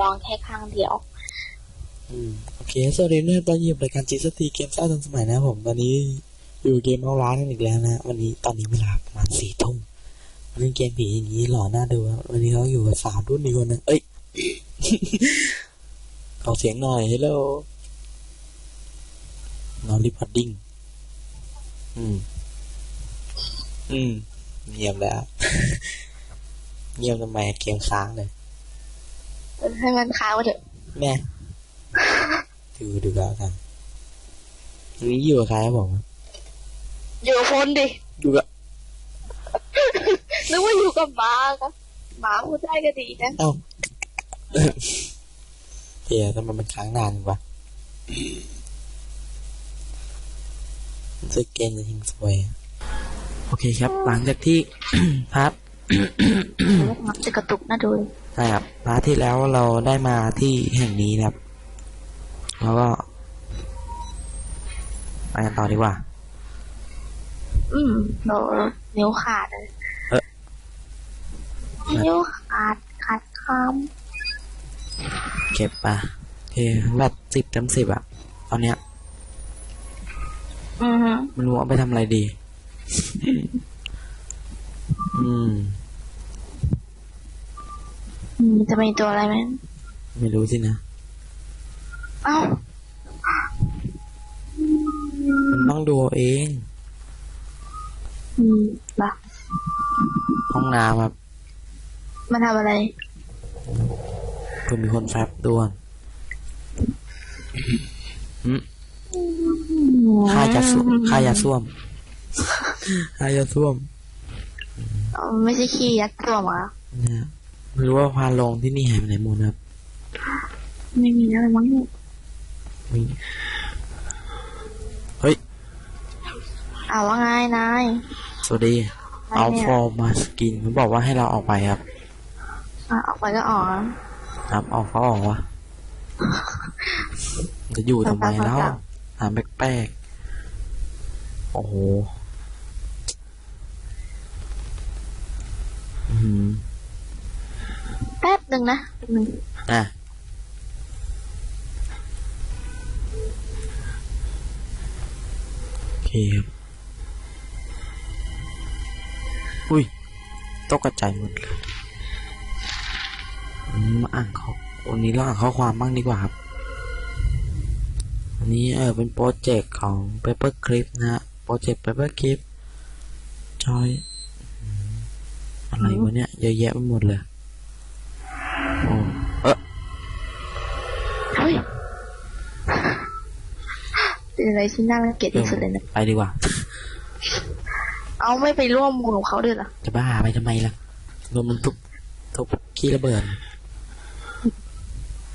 ลองแค่ครั้งเดียวอืมโอเค สวัสดีเนื่อตอนยิบรายการจีสตีเกมซ่าทันสมัยนะผม ตอนนี้อยู่เกมเอาร้านกันอีกแล้วนะ วันนี้ตอนนี้เวลาประมาณสี่ทุ่มเล่นเกมผีอย่างนี้หล่อหน้าดูวันนี้เขาอยู่กับสาวรุ่นนี้คนหนึงเอ้ย ขอเสียงหน่อยฮัลโหลนอนรีพอร์ดิ้งอืม อืมเงียบแล้ว เงียบทำไมเกมค้างเลย ให้มันค้างไปเถอะแม่ดูดูแล้วกันวันนี้อยู่กับใครครับผมอยู่กับคนดิอยู่กับนึกว่าอยู่กับหมาครับหมาพูดได้ก็ดีนะเอ้าเดี๋ยวทำไมมันค้างนานวะรู้สึกเกมจะทิ้งสวยอะโอเคครับ หลังจากที่พาร์ทมันจะกระตุกน่าดูเลย ใช่ครับพาร์ทที่แล้วเราได้มาที่แห่งนี้นะครับ แล้วก็ไปกันต่อดีกว่า อืมเรานิ้วขาดเลยเอ๊ะนิ้วขาดขาดคเก็บปะโอเคแบตสิบเต็มสิบอะตอนเนี้ยำอือฮึไม่รู้เอาไปทำอะไรดี อืมอืม จะมีตัวอะไรไหมไม่รู้สินะ เอ้ามันต้องดูเอาเองอืมเหรอห้องน้ำครับ มันทำอะไรเพื่อมีคนแฟบด้วนอืมค่าจะส้วมค่ายาส้วมค่ายาส้วมอ๋อไม่ใช่ขี้ยัดตัวหมานะ ไม่รู้ว่าพาลงที่นี่หายไปไหนหมดครับ ไม่มีอะไรมั้งเนี่ยมีเฮ้ยอ้าวว่าไงนาย สวัสดีอะไรเอาเนี่ยฟอร์มาสกินเขาบอกว่าให้เราออกไปครับ อะออกไปก็ออกอะครับออกเขาออกวะจะอยู่ทำไมแล้วถามแปลกๆโอ้โห อืม แป๊บห นึ่งนะอะโอเคครับ อุ้ยตกกระจายหมดเลยมาอ่านเข้อวันนี้เราอ่านข้อความบ้างดีกว่าครับ อันนี้เออเป็นโปรเจกต์ของ Paper Clip นะฮะ โปรเจกต์ Paper Clip จอยอะไรวะเนี่ยเยอะแยะไปหมดเลย เป็นอะไรที่น่ารังเกียจที่สุดเลยนะ ไปดีกว่า เอาไม่ไปร่วมมือของเขาด้วยเหรอ จะบ้าไปทำไมล่ะรวมมันทุกทุกขี้ระเบิด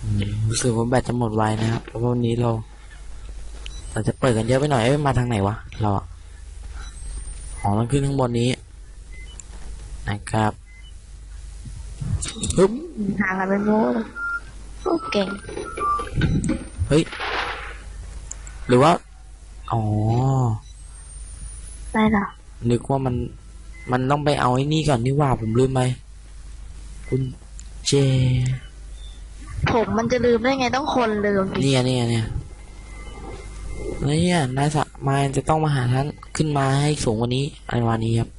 อืมรู้สึกว่าแบตจะหมดไวนะครับเพราะว่าวันนี้เราเราจะเปิดกันเยอะไปหน่อยเอ้ยมาทางไหนวะ เราอะอ๋อต้องขึ้นข้างบนนี้ นะครับปึ๊บหากันเป็นโม้เลยโอ้เก่ง เฮ้ย หรือว่า อ๋อได้เหรอนึกว่ามัน มันต้องไปเอาไอ้นี่ก่อนนี่หว่าผมลืมไปคุณเจ ผมมันจะลืมได้ไงต้องคนลืมดิเนี่ยเนี่ยเนี่ยแล้วเนี่ยนายสะมายจะต้องมาหาท่านขึ้นมาให้สูงกว่านี้อะไรวันนี้ครับ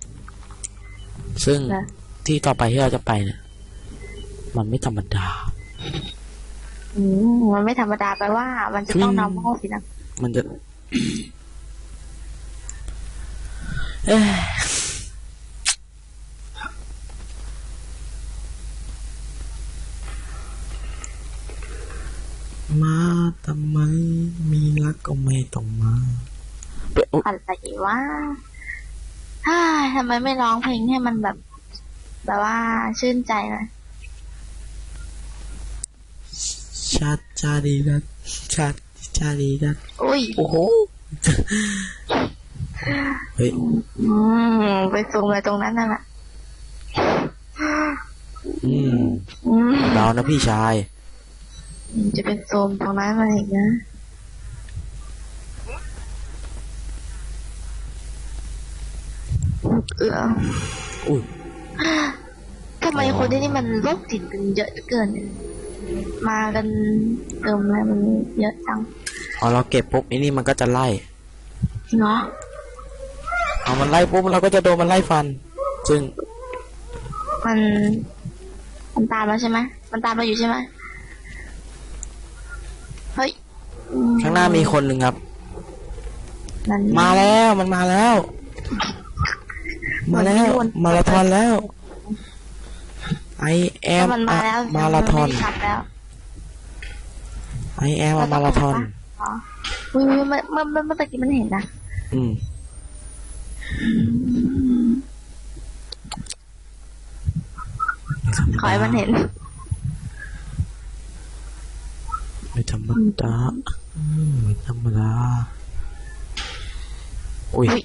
ซึ่งนะที่ต่อไปที่เราจะไปเนี่ยมันไม่ธรรมดา อืมมันไม่ธรรมดาแปลว่า มันจะต้องอืมนำห้องสินะ มันจะเอ้ยมาทำไม มีรักก็ไม่ต้องมาเป๊ะอุ๊ยอะไรวะฮ่าทำไมไม่ร้องเพลงให้มันแบบ แบบว่าชื่นใจหน่อยชาติชาดีดัดชาติชาดีดัดอุ้ยโอ้โหเฮ้ยอืมไปซูมเลยตรงนั้นน่ะแหละอืมอืมเบานะพี่ชาย จะเป็นโซมตรงนั้นมาอีกนะเอออุ้ยทำไมคนที่นี่มันโรคจิตกันเยอะเหลือเกินเนี่ยมากันเติมเลยมันเยอะจัง พอเราเก็บปุ๊บไอ้นี่มันก็จะไล่เนาะเอามันไล่ปุ๊บเราก็จะโดนมันไล่ฟัน ซึ่งมันมันตามเราใช่ไหมมันตามเราอยู่ใช่ไหมเฮ้ยอืข้างหน้ามีคนหนึ่งครับ นั่น มาแล้วมันมาแล้ว มาแล้วมาราธอนแล้วไอแอมถ้ามันมาแล้วมาราธอน มันไม่ได้ขับแล้ว ไอแอมมาราธอนอ๋ออุ้ยเมื่ อเมื่อเมื่อเมื่อตะกี้มันเห็นนะอืมขอให้มันเห็นไม่ธรรมดาอืมไม่ธรรมดาอุ้ยอุ๊ย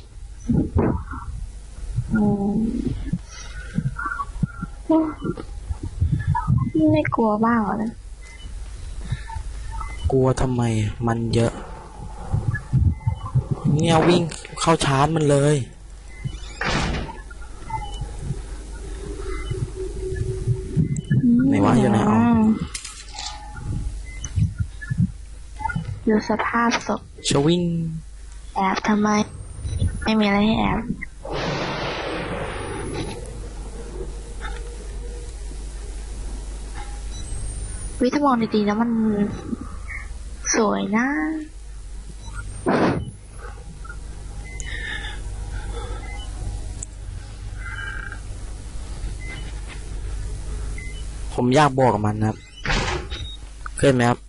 อืมพี่ไม่กลัวบ้างเหรอนะ กลัวทำไมมันเยอะ เนี่ยวิ่งเข้าชาร์จมันเลย ไหนวะอยู่ไหนอ๋อมดูสภาพศพชวิ่ง แอบทำไม ไม่มีอะไรให้แอบวิถ้ามองดีๆแล้วมัน สวยนะ ผมอยากบวกกับมันนะครับ เคยไหมครับ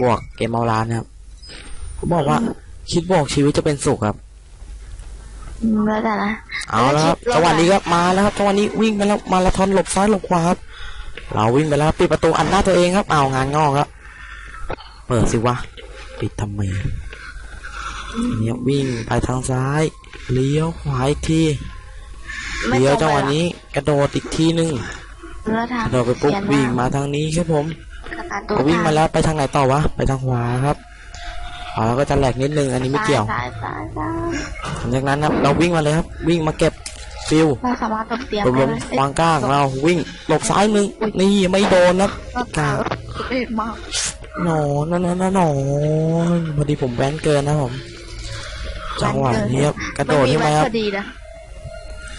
บวกเกมเอาร้านนะครับผมบอกว่าคิดบวกชีวิตจะเป็นสุขครับ อืมแล้วแต่ละเอาแล้วครับแล้วคิดจังหวะนี้ครับมาแล้วครับจังหวะนี้วิ่งไปแล้วมาราธอนหลบซ้ายหลบขวาครับ เราวิ่งไปแล้วปิดประตูอันหน้าตัวเองครับเอางานงอกครับ เปิดสิวะ ปิดทำไมอันนี้วิ่งไปทางซ้าย เลี้ยวขวาอีกทีไม่เลี้ยวตรงจังหวะไปรอนี้ กระโดดอีกทีหนึ่งแล้วทางกระโดดไปปุ๊บเขียนวิ่งมาทางนี้ครับผมกระตาตัวพอวิ่งมาแล้วไปทางไหนต่อวะ ไปทางขวาครับขวาแล้วก็จะแหลกนิดนึง อันนี้ไม่เกี่ยวซ้ายซ้ายซ้ายหลังจากนั้นครับ เราวิ่งมาเลยครับ วิ่งมาเก็บฟิวเราสามารถตบเตียงหลบได้ลมไหมเอ้ยวางก้างเราวิ่งหลบซ้ายมึงนี่ไม่โดนครับก็กาตางเด็ดมาก หนอนนอนนอนพอดีผมแว้นเกินนะผมจังหวะนี้ครับกระโดดมันมีขึ้นแว่มานครับพอดีนะ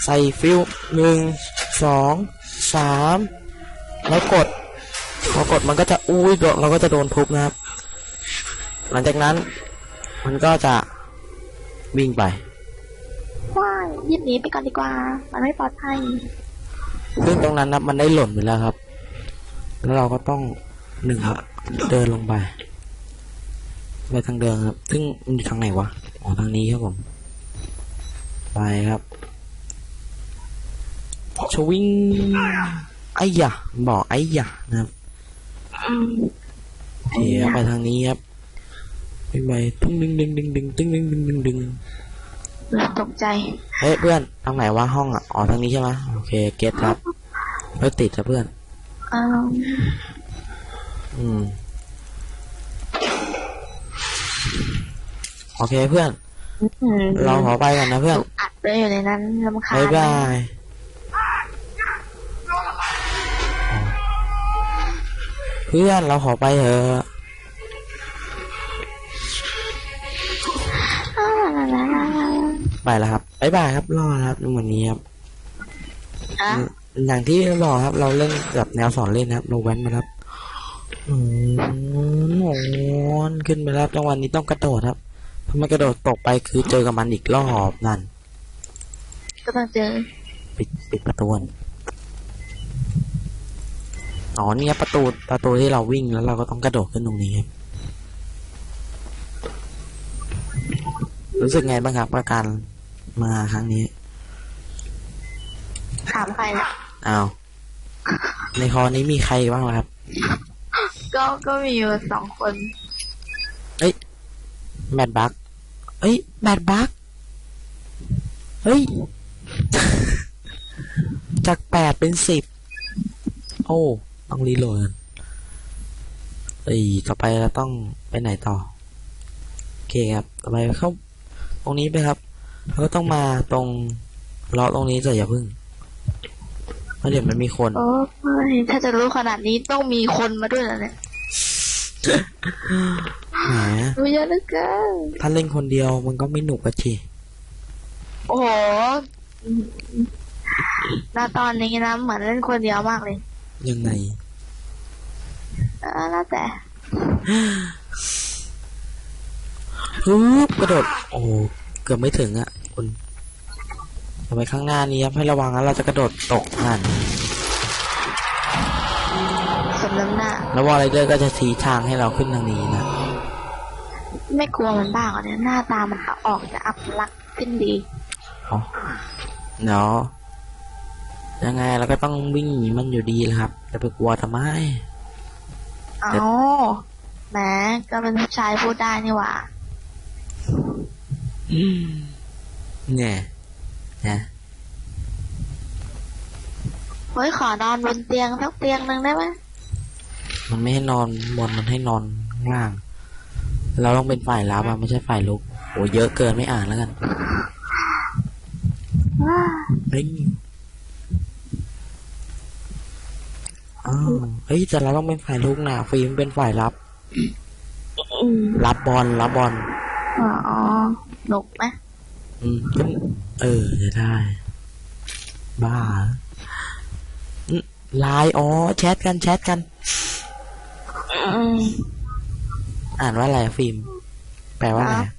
ใส่ฟิวหนึ่งสองสามแล้วกดพอกดมันก็จะอุ้ยโดนเราก็จะโดนทุบนะครับ หลังจากนั้น มันก็จะวิ่งไปว้ายยิบหนีไปก่อนดีกว่า มันไม่ปลอดภัยซึ่งตรงนั้นนะมันได้หล่นไปแล้วครับ แล้วเราก็ต้อง หนึ่งครับเดินลงไปไปทางเดินครับ ซึ่งมันอยู่ทางไหนวะอ๋อทางนี้ครับผม ไปครับชวิงไอ้ยะบอกไอ้ยะนะครับอืมโอเคครับไปทางนี้ครับไปไปตึ้งดึงดึงดึงดึงตึ้งดึงดึงดึงดึงตกใจเฮ้ยเพื่อนทางไหนวะห้องอะอ๋อทางนี้ใช่ไหมโอเคเก็ตครับเฮ้ยติดครับเพื่อนเอ้าอืม โอเคเพื่อน อืมเราขอไปกันนะเพื่อนถูกอัดด้วยอยู่ในนั้นลำคาญบายบายเพื่อนเราขอไปเถอะอ้าวลาลาลาลาไปแล้วครับบายบายครับรอนะครับวันนี้ครับอะอย่างที่บอกครับ เราเล่นแบบแนวสอนเล่นนะครับโนแวนมาครับ อืมโอนขึ้นไปแล้วจังหวะนี้ต้องกระโดดครับถ้าไม่กระโดดตกไปคือเจอกับมันอีกรอบนั่น ก็ต้องเจอ ปิดปิดประตูก่อนอ๋อเนี่ยประตูประตูที่เราวิ่งแล้วเราก็ต้องกระโดดขึ้นตรงนี้ครับรู้สึกไงบ้างครับกับการมาครั้งนี้ ถามใครเนี่ยอ้าวในคอนี้มีใครบ้างล่ะครับ ก็ก็มีอยู่สองคน เอ้ย แมดบักเอ้ย แมดบักเฮ้ย จากแปดเป็นสิบ โอ้ ต้องรีโหลดเอ้ย ต่อไปเราต้องไปไหนต่อ โอเคครับ ต่อไปเข้าตรงนี้ไปครับแล้วก็ต้องมาตรงเลาะตรงนี้แต่อย่าพึ่ง เพราะเดี๋ยวมันมีคนโอ้ยถ้าจะรู้ขนาดนี้ต้องมีคนมาด้วยเหรอเนี่ยแหมดูเยอะเหลือเกินถ้าเล่นคนเดียวมันก็ไม่หนุกอะทีโอ้โหณตอนนี้นะเหมือนเล่นคนเดียวมากเลย ยังไงเออแล้วแต่ฮึบกระโดด โอ้โหเกือบไม่ถึงอะคุณ ทำไมข้างหน้านี้ครับให้ระวังนะเราจะกระโดดตกหันสมน้ำหน้าแล้ววอลไรเดอร์ก็จะชี้ทางให้เราขึ้นทางนี้นะไม่กลัวมันบ้างเหรอเนี่ยหน้าตามันออกจะอัปลักษณ์ขึ้นดีอ๋อเนาะยังไงเราก็ต้องวิ่งหนีมันอยู่ดีแหละครับจะไปกลัวทำไมเอาแหมก็เป็นผู้ชายพูดได้นี่หว่าอืมเนี่ย นะเฮ้ยขอนอนบนเตียงสักเตียงหนึ่งได้ไหมมันไม่ให้นอนบนมันให้นอนข้างล่าง เราต้องเป็นฝ่ายรับอะไม่ใช่ฝ่ายลุกโอ้เยอะเกินไม่อ่านแล้วกันว้าเฮ้ยอ้าวเฮ้ยแต่เราต้องเป็นฝ่ายลุกนะฟิล์มเป็นฝ่ายรับอืมรับบอลรับบอลอ๋อหนุกไหม อืมก็เออจะได้ บ้าอืมไลน์อ๋อแชทกันแชทกันอืมอ่านว่าอะไรอะฟิล์มแปลว่าอะไรอะ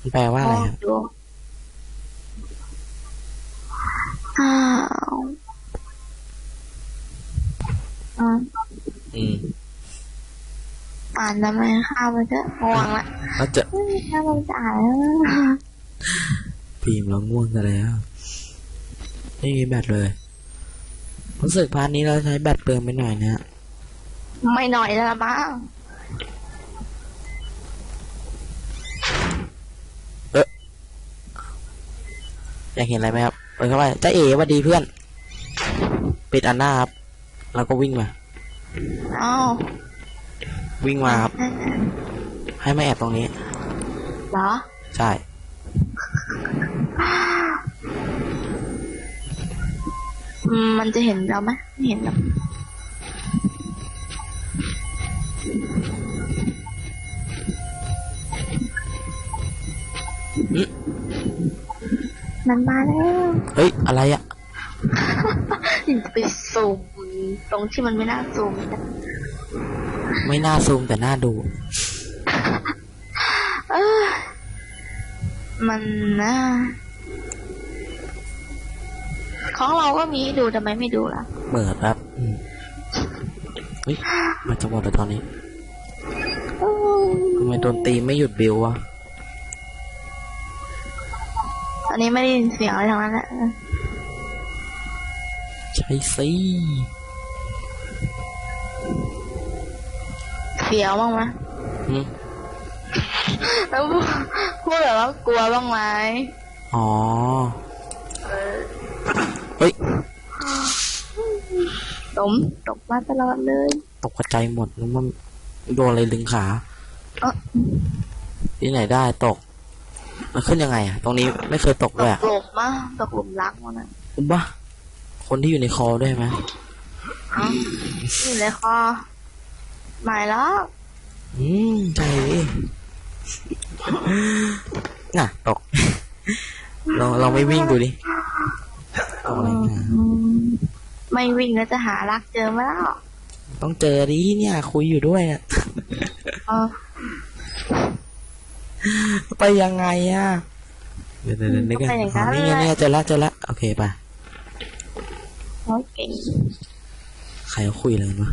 มันแปลว่าอะไรครับดูอ้าวอืมอืมอ่านทำไมข้าวมันก็ง่วงละแล้วจะเฮ้ยข้าวมันจะอ่านแล้ว ฟิล์มเราง่วงกันแล้ว ไม่มีแบตเลย รู้สึกพาร์ทนี้เราใช้แบตเปลืองไปหน่อยนะ ไม่หน่อยแล้วละมั้งอยากเห็นอะไรไหมครับเปิดเข้าไปจ้าเอ๋หวัสดีเพื่อน ปิดอันหน้าครับ แล้วก็วิ่งมาเอ้าวิ่งมาครับ ให้มาแอบตรงนี้ เหรอ ใช่ มมันจะเห็นเราไหมไม่เห็นหรอกอืมมันมาแล้ว เฮ้ย อะไรอะถึงจะไปซูมตรงที่มันไม่น่าซูมนะไม่น่าซูมแต่น่าดูเออมันนะ ของเราก็มีให้ดูทำไมไม่ดูล่ะเปิดครับอืมเฮ้ยมันจะหมดแล้วตอนนี้อืมทำไมโดนตีไม่หยุดบิววะตอนนี้ไม่ได้ยินเสียงอะไรทั้งนั้นแหละใช่สิเสียวบ้างไหมอืมแล้วพูดพูดแบบว่ากลัวบ้างไหมอ๋อ เฮ้ย ตมตกมาตลอดเลยตกกระใจหมดนึกว่าโดนอะไรดึงขาเออที่ไหนได้ตก มันขึ้นยังไงอะตรงนี้ไม่เคยตกตเลยกอะหลุมมาตกหลุมรักมันนะอุ้มปะคนที่อยู่ในคอด้วยไหมเอ้าอยู่ในคอไม่แล้วอืมใช่ดิน่ะตกลองลองไม่วิ่งดูดิตกอะไรเงี้ยอืม ไม่วิ่งแล้วจะหารักเจอไหมล่ะต้องเจอดิเนี่ย คุยอยู่ด้วยอะเออไปยังไงอะเดี๋ยวเดี๋ยวเดี๋ยวนึกกันก็ไปอย่างนั้อ๋อนนี่ไงแหละนี่ไงเจอละเจอละโอเคไปโอ้ยเก่งใครเขาคุยอะไรกันวะ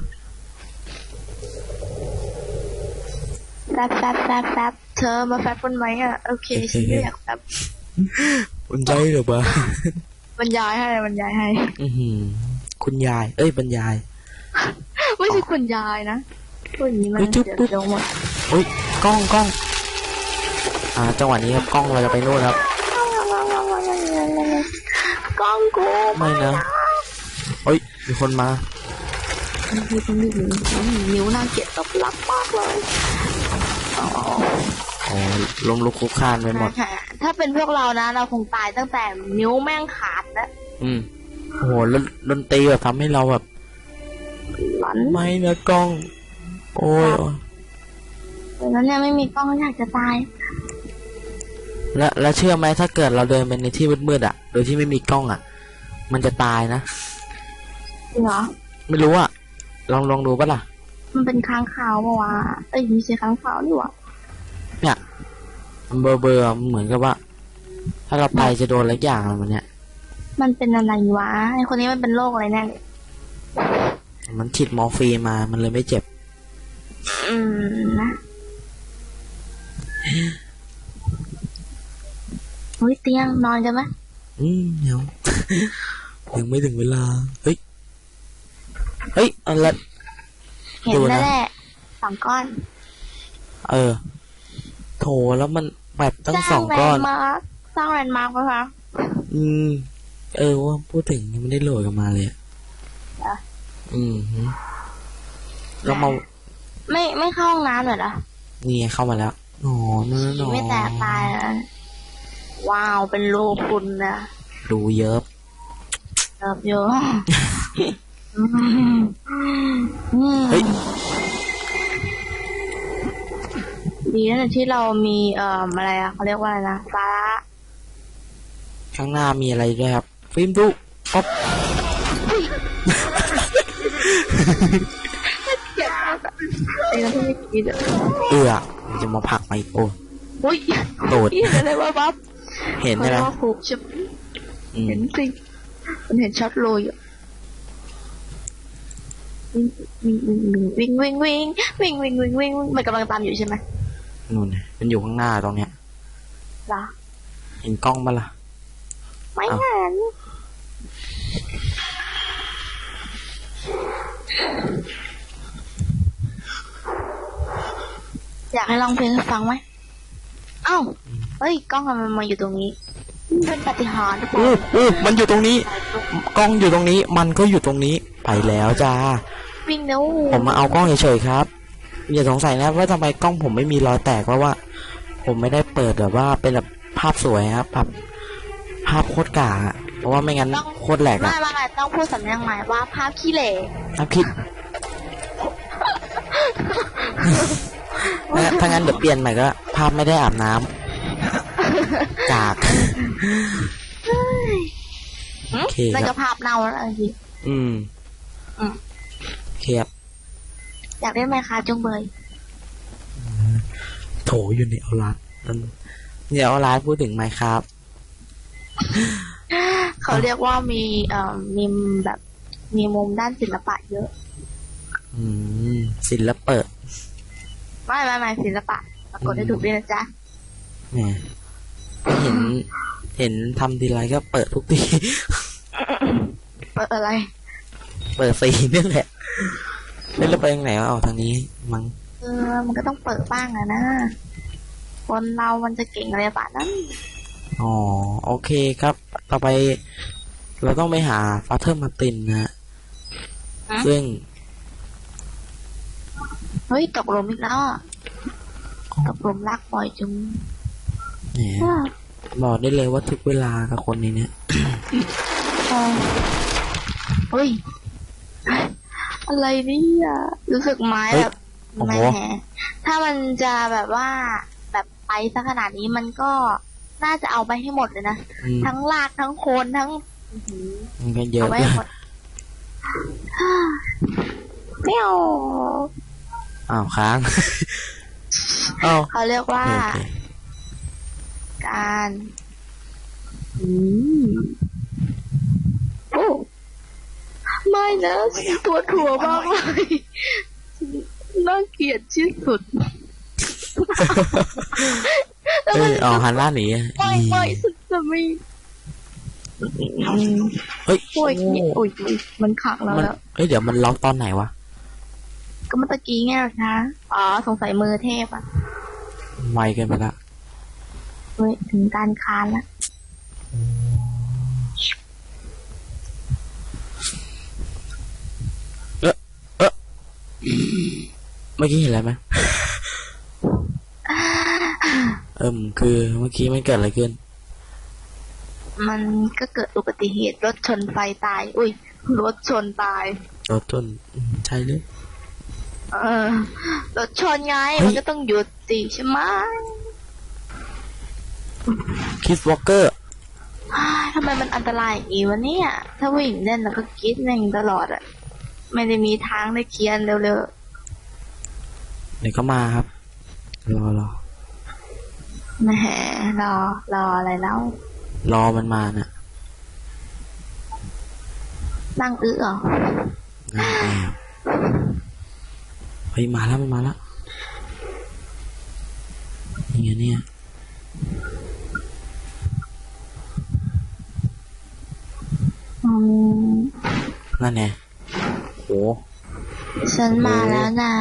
แฟบแฟบแฟบแฟบเธอมาแฟบบนไหมอะโอเคฉันไม่อยากแฟบคุณใจเหรือปะบรรยายให้บรรยายให้ อือหือ คุณยาย เอ้ยบรรยาย ไม่ใช่คุณยายนะพูดอย่างนี้มันเฮ้ยจุ๊บเดี๋ยวปุ๊บลงหมดอุ้ยกล้องกล้อง อ่า จังหวะนี้ครับกล้องเราจะไปนู่นครับ กล้องกูไม่นะเฮ้ยมีคนมาคือต้องรีบหนีนิ้วน่าเกลียดตบลับมากเลยอ๋ออ๋อล้มลุกคลุกคลานไปหมดใช่ถ้าเป็นพวกเรานะ เราคงตายตั้งแต่นิ้วแม่งขาดแล้วอืม โอ้โหแล้วดนตรีแบบทำให้เราแบบหลอนไม่นะกล้อง โอ้ยโอ้ยแล้วเนี่ยไม่มีกล้องอยากจะตาย แล้วแล้วเชื่อไหมถ้าเกิดเราเดินไปในที่มืดๆอะ โดยที่ไม่มีกล้องอะ มันจะตายนะจริงเหรอไม่รู้อะลองลองดูปะล่ะ มันเป็นค้างคาวปะวะเอ้ยไม่ใช่ค้างคาวนี่หว่าเนี่ยมันเบอร์เบอร์เหมือนกับว่า ถ้าเราไปจะโดนอะไรอย่างอะไรมันเนี่ย มันเป็นอะไรวะไอคนนี้มันเป็นโรคอะไรแน่เลยมันฉีดมอร์ฟีนมา มันเลยไม่เจ็บ อืมนะเฮ้ยเตียงนอนกันไหมอืมเดี๋ยวยังไม่ถึงเวลา เฮ้ย เฮ้ยเอะไรเห็นดูนะแล้วแหละสองก้อน เออ โถแล้วมันแบบตั้งสองก้อนสร้างแลนด์มาร์คสร้างแลนด์มาร์คไหมคะอืม เออว่าพูดถึงยังไม่ได้โหลดกันมาเลยอะเหรออืมฮึเรามาไม่ไม่เข้าห้องน้ำเหรอเหรอนี่ไงเข้ามาแล้วหนอนั่นหนอไม่แตกตายนะว้าวเป็นรูพุนนะดูเยอะเติบเยอะอืมอืมเฮ้ยดีนะเนี่ยที่เรามีเอ่ออะไรอะเขาเรียกว่าอะไรนะฟ้าข้างหน้ามีอะไรด้วยครับ ฟิล์มดูป๊อปไอ้ที่ไม่คิดอะเอือมันจะมาผลักมาอีกโอ้อุ้ยโดดเห็นอะไรวะบ๊อบเห็นใช่ไหมว่าผูกใช่ไหมอืมเห็นสิมันเห็นช็อตโรยอะวิ่งวิ่งวิ่งวิ่งวิ่งวิ่งวิ่งวิ่งวิ่งมันกำลังตามอยู่ใช่ไหมนู่นน่ะมันอยู่ข้างหน้าตรงเนี้ยล่ะเห็นกล้องปะล่ะไม่อ้าวเห็น อยากให้ลองเพลงให้ฟังไหมเอ้าเฮ้ยกล้องทำไมมันมาอยู่ตรงนี้ เป็นปาฏิหารย์หรือเปล่าอู้อู้มันอยู่ตรงนี้ กล้องอยู่ตรงนี้ มันก็อยู่ตรงนี้ ไปแล้วจ้า วิ่งเร็วผมมาเอากล้องเฉยๆครับ อย่าสงสัยนะว่าทำไมกล้องผมไม่มีรอยแตกเพราะว่า ผมไม่ได้เปิดแบบว่าเป็นแบบภาพสวยครับภาพภาพโคตรกากอะ เพราะว่าไม่งั้นโคตรแหลกไม่อะไม่ไม่ต้องพูดสำเนียงใหม่ว่าภาพขี้เหร่ถ้าคิดถ้าถ้างั้นเดี๋ยวเปลี่ยนใหม่ก็ภาพไม่ได้อาบน้ำกาก โอเคนั่นคก็รับภาพเน่าแล้วจริง อืมอืม โอเคครับอยากได้ไหมคะจุงเบยโถอยู่ในเอาลาดนั่นเดี๋ยวเอาลาดพูดถึงไหมครับ เขาเรียกว่ามีเอ่อมีแบบมีมุมด้านศิลปะเยอะ อืมศิลปะไม่ไม่ไม่ศิลปะปรากฏได้ถูกด้วยนะจ๊ะแหมเห็น เห็นทำทีไรก็เปิดทุกที เปิดอะไร เปิดสีนี่แหละแล้วเราไปทางไหนวะเอาทางนี้มั้งเออ มันก็ต้องเปิดบ้างอะนะ คนเรามันจะเก่งอะไรป่ะนั้น อ๋อ โอเคครับ ต่อไปเราต้องไปหาฟาเธอร์มาตินนะ ฮะซึ่ง เฮ้ย ตกหลุมอีกแล้วอะตกหลุมรักบ่อยจังแหมบอกได้เลยว่าทุกเวลากับคนนี้เนี่ย เออเฮ้ย อะไรเนี่ยรู้สึกไม้เฮ้ยแบบโอ้โห ไม่แหถ้ามันจะแบบว่าแบบไปซะขนาดนี้มันก็ น่าจะเอาไปให้หมดเลยนะ อืมทั้งลากทั้งโคนทั้งอื้อหือมันก็เยอะเอาไว้ให้หมดไม่เอาอ้าวค้าง อ้าวเขาเรียกว่า โอเคการอืมโอ้ไม่นะตัวถั่วมากเลยน่าเกลียดที่สุดแล้ว เอ้มันยเอาหันล่าหนีอะไม่ไม่ฉันจะไม่อืมเฮ้ยโอ้ยนี่โอ้ยอุ๊ยมันขังเรามันแล้ว เอ้ยเดี๋ยวมันล็อกตอนไหนวะ ก็เมื่อตะกี้ไงล่ะคะอ๋อสงสัยมือเทพอะไวเกินไปละเฮ้ยถึงการคานละเมื่อกี้เห็นอะไรไหมเอิมคือเมื่อกี้มันเกิดอะไรขึ้น มันก็เกิดอุบัติเหตุรถชนไฟตาย อุ้ยรถชนตายรถจนอืมใช่เลยเออรถชนไงมันก็ต้องหยุดสิใช่ไหมคิสวอลเกอร์อ้ายทำไมมันอันตรายอย่างนี้วะเนี่ย ถ้าผู้หญิงเล่นแล้วก็คิดแม่งตลอดอะไม่ได้มีทางได้เคลียร์เร็วเดี๋ยวก็มาครับ รอรอๆ แหมรอ รออะไรแล้ว รอมันมาน่ะนั่งอื้อเหรอนั่งแอบเฮ้ยมาแล้วมันมาแล้วยังไงเนี่ยอืมนั่นไงโหฉันมาแล้วนะ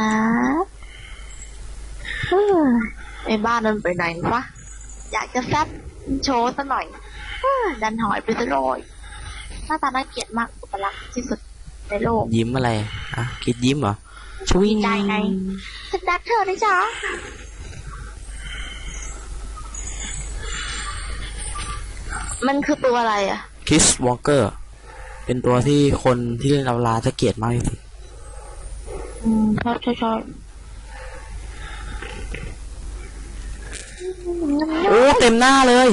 เฮ้ย ไอ้บ้านนั้นไปไหนวะ อยากจะแฟบโชว์ซะหน่อยเฮ้ยดันหอยไปซะเลยหน้าตาน่าเกลียดมากอุปลักษณ์ที่สุดในโลก ยิ้มอะไร อะ คิดยิ้มเหรอ ชวิงใจไงฉันรักเธอนะจ๊ะมันคือตัวอะไรอะ คิสวอลเกอร์ เป็นตัวที่คนที่เล่นเอาลาจะเกลียดมากที่สุด อืมชอบชอบชอบ โอ้เต็มหน้าเลย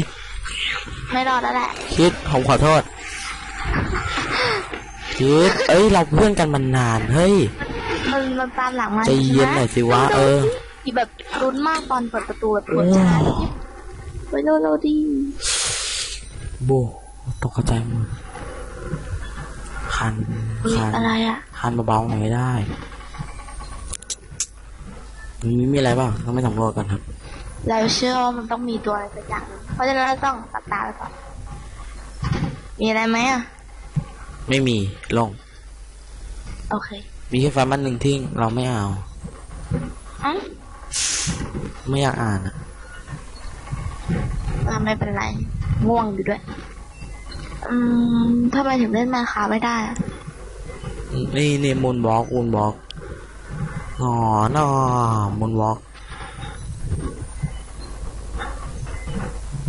ไม่รอดแล้วแหละคิดผมขอโทษคิดเอ้ยเราเพื่อนกันมานานเฮ้ยมันมันตามหลังมาใจเย็นหน่อยสิวะเออที่แบบรุนมากตอนเปิดประตูแบบหัวใจไปเร็วๆดิโบตกใจหมดคันอุ๊ยคันอะไรอะคันเบาๆหน่อยไม่ได้ มีมีอะไรบ้างต้องไม่สำรวจกันครับ เราเชื่อว่ามันต้องมีตัวอะไรสักอย่าง เพราะฉะนั้นเราต้องตัดตาไปก่อนมีอะไรไหมอะ ไม่มีลง โอเค มีแค่ไฟมันหนึ่งที่เราไม่เอาอะไม่อยากอ่านอะอะไม่เป็นไร ง่วงอยู่ด้วย อืมทำไมถึงเล่นมาคาไม่ได้อะนี่นี่มูนบล็อกมูนบล็อกอ๋อนอมูนบล็อก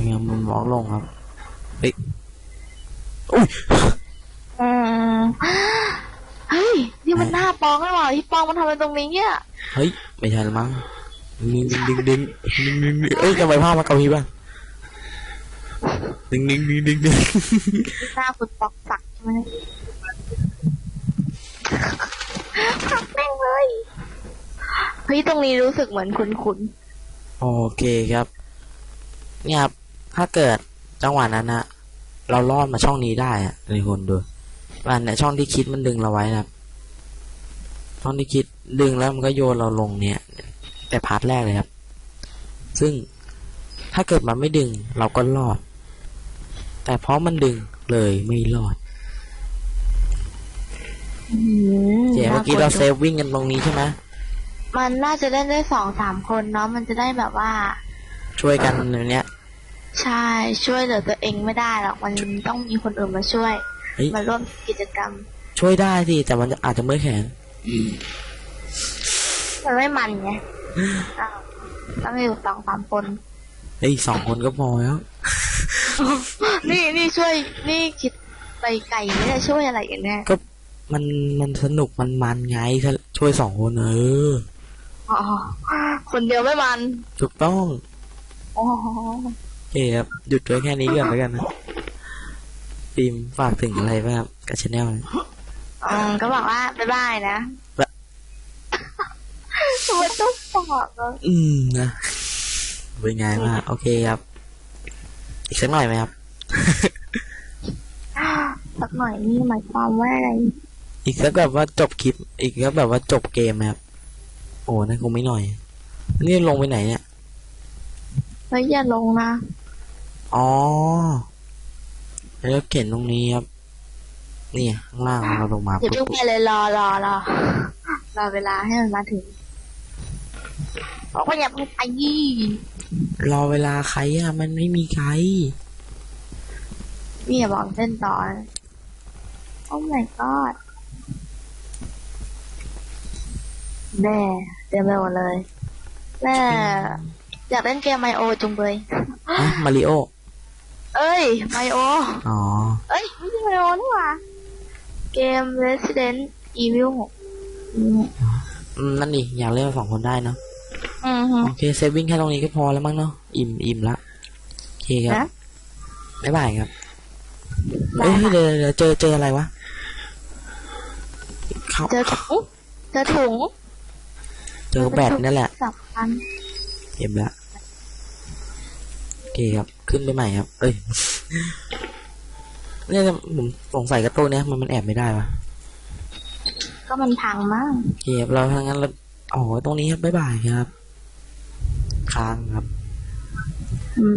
เป็นไงมูนบล็อกลงครับเฮ้ยอุ้ยอืมเฮ้ย นี่มันหน้าปองไม่หว่าที่ปองมันทำอะไรตรงนี้เนี่ย เฮ้ย ไม่ใช่ละมั้งดึงดึงดึงดึงดึงดึงเอ้ยทำไมภาพมันเกาหลีบ้างดึงดึงดึงดึงดึงหน้าคุณปอกสักใช่ไหมพักแม่งเลยเฮ้ยตรงนี้รู้สึกเหมือนคุ้นโอเคครับ เนี่ยครับ ถ้าเกิดจังหวะนั้นนะเรารอดมาช่องนี้ได้อะในคนดูว่าเนี่ยช่องที่คิดมันดึงเราไว้นะครับช่องที่คิดดึงแล้วมันก็โยนเราลงเนี่ย แต่พาร์ทแรกเลยครับ ซึ่งถ้าเกิดมันไม่ดึงเราก็รอด แต่เพราะมันดึงเลยไม่รอดๆอืมเจ๊เมื่อกี้น่เราลัวเซฟวิ่งกันตรงนี้ใช่ไหมมันน่าจะเล่นได้สองสามคนเนาะมันจะได้แบบว่า ช่วยกันในเนี้ย ใช่ช่วยเหลือตัวเองไม่ได้หรอกมันต้องมีคนอื่นมาช่วย เฮ้ย มาร่วมกิจกรรม ช่วยได้สิแต่มันจะอาจจะเมื่อยแขน มันไม่มันไงอ้าวต้องอยู่สองสามคนเฮ้ยสองคนก็พอแล้ว นี่นี่ช่วยนี่คิดไปไก่ไม่ได้ช่วยอะไรกันแน่ก็มันมันสนุกมันมันไงถ้าช่วยสองคนเอออ๋อคนเดียวไม่มันถูกต้องอ๋อโอ เคครับ หยุดไว้แค่นี้ก่อนแล้วกันนะฟิล์มฝากถึงอะไรบ้างครับกับชาแนลอืมก็บอกว่าบ๊ายบายนะบ๊ะทำไมต้องบอกอะอืมนะเป็นไงมากโอเคครับ อีกสักหน่อยไหมครับ สักหน่อยนี่หมายความว่าอะไร อีกสักแบบว่าจบคลิป อีกสักแบบว่าจบเกมไหมครับ โอ้นั่นคงไม่หน่อย นี่ลงไปไหนเนี่ย เฮ้ยอย่าลงนะ อ๋อแล้วเขียนตรงนี้ครับ นี่ข้างล่างเราลงมาอย่าเพิ่งปุ๊บไปเลยรอรอรอรอเวลาให้มันมาถึงบอกว่าอย่าเพิ่งไปยี่รอเวลาใครอะมันไม่มีใครนี่อย่าบอกเส้นต่อนะโอ้ my god แม่เต็มไปหมดเลยแม่อยากเล่นเกมไมโอจุงเบย ฮะ มาริโอ เอ้ยไมโอ อ๋อ เอ้ยไม่ใช่ไมโอนี่หว่า เกม Resident Evil 6อืมอืมนั่นดิอยากเล่นกับสองคนได้เนาะอือฮึ โอเคเซฟวิ่งแค่ตรงนี้ก็พอแล้วมั้งเนาะอิ่มอิ่มละโอเคครับนะบ๊ายบายครับได้เอ้ยค่ะ เดี๋ยวเดี๋ยวเจอเจออะไรวะเขาเจอถุงเจอถุง เจอแบตนั่นแหละสำคัญเห็นละโอเคครับ ขึ้นไปใหม่ครับ เอ้ย เนี่ยผมสงสัยกับตัวเนี้ยมันมันแอบไม่ได้วะก็มันพังมากโอเคครับเราทางนั้นเราอ๋อตรงนี้ครับบ๊ายบายครับ ค้างครับ อืม